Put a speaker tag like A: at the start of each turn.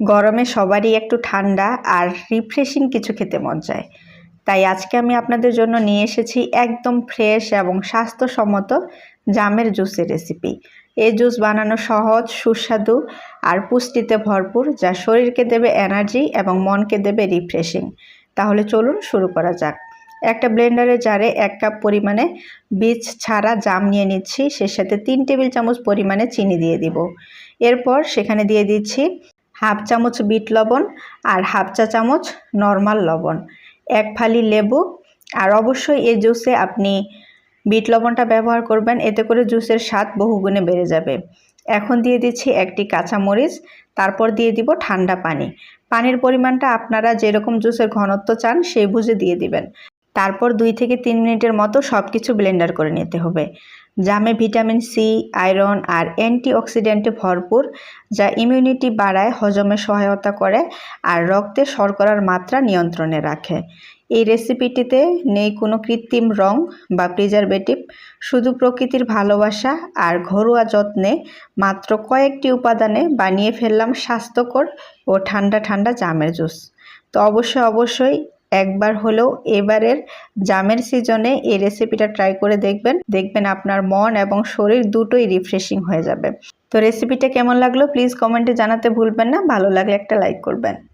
A: গরমে সবারই একটু ঠান্ডা আর রিফ্রেশিং কিছু খেতে মন চায়। তাই আজকে আমি আপনাদের জন্য নিয়ে এসেছি একদম ফ্রেশ এবং স্বাস্থ্যসম্মত জামের জুসের রেসিপি এই জুস বানানো সহজ, সুস্বাদু আর পুষ্টিতে ভরপুর, যা শরীরকে দেবে এনার্জি এবং মনকে দেবে রিফ্রেশিং তাহলে চলুন শুরু করা যাক। একটা ব্লেন্ডারে জারে এক কাপ পরিমাণে বীজ ছাড়া জাম নিয়ে নিচ্ছি। সে সাথে তিন টেবিল চামচ পরিমাণে চিনি দিয়ে দিব। এরপর সেখানে দিয়ে দিচ্ছি হাফ চামচ বিট লবণ আর হাফ চা চামচ নর্মাল লবণ। এক ফালি লেবু। আর অবশ্যই এই জুসে আপনি বিট লবণটা ব্যবহার করবেন, এতে করে জুসের স্বাদ বহুগুণে বেড়ে যাবে। এখন দিয়ে দিচ্ছি একটি কাঁচামরিচ, তারপর দিয়ে দিব ঠান্ডা পানি। পানির পরিমাণটা আপনারা যেরকম জুসের ঘনত্ব চান, সেই বুঝে দিয়ে দিবেন। তারপর দুই থেকে তিন মিনিটের মতো সব কিছু ব্লেন্ডার করে নিতে হবে। জামে ভিটামিন সি, আয়রন আর অ্যান্টিঅক্সিডেন্টে ভরপুর, যা ইমিউনিটি বাড়ায়, হজমে সহায়তা করে আর রক্তে শর্করার মাত্রা নিয়ন্ত্রণে রাখে। এই রেসিপিটিতে নেই কোনো কৃত্রিম রং বা প্রিজারভেটিভ শুধু প্রকৃতির ভালোবাসা আর ঘরোয়া যত্নে মাত্র কয়েকটি উপাদানে বানিয়ে ফেললাম স্বাস্থ্যকর ও ঠান্ডা ঠান্ডা জামের জুস। তো অবশ্যই অবশ্যই একবার হলেও এবারের জামের সিজনে এই রেসিপিটা ট্রাই করে দেখবেন। দেখবেন আপনার মন এবং শরীর দুটোই রিফ্রেশিং হয়ে যাবে। তো রেসিপিটা কেমন লাগল? প্লিজ কমেন্টে জানাতে ভুলবেন না। ভালো লাগলে একটা লাইক করবেন।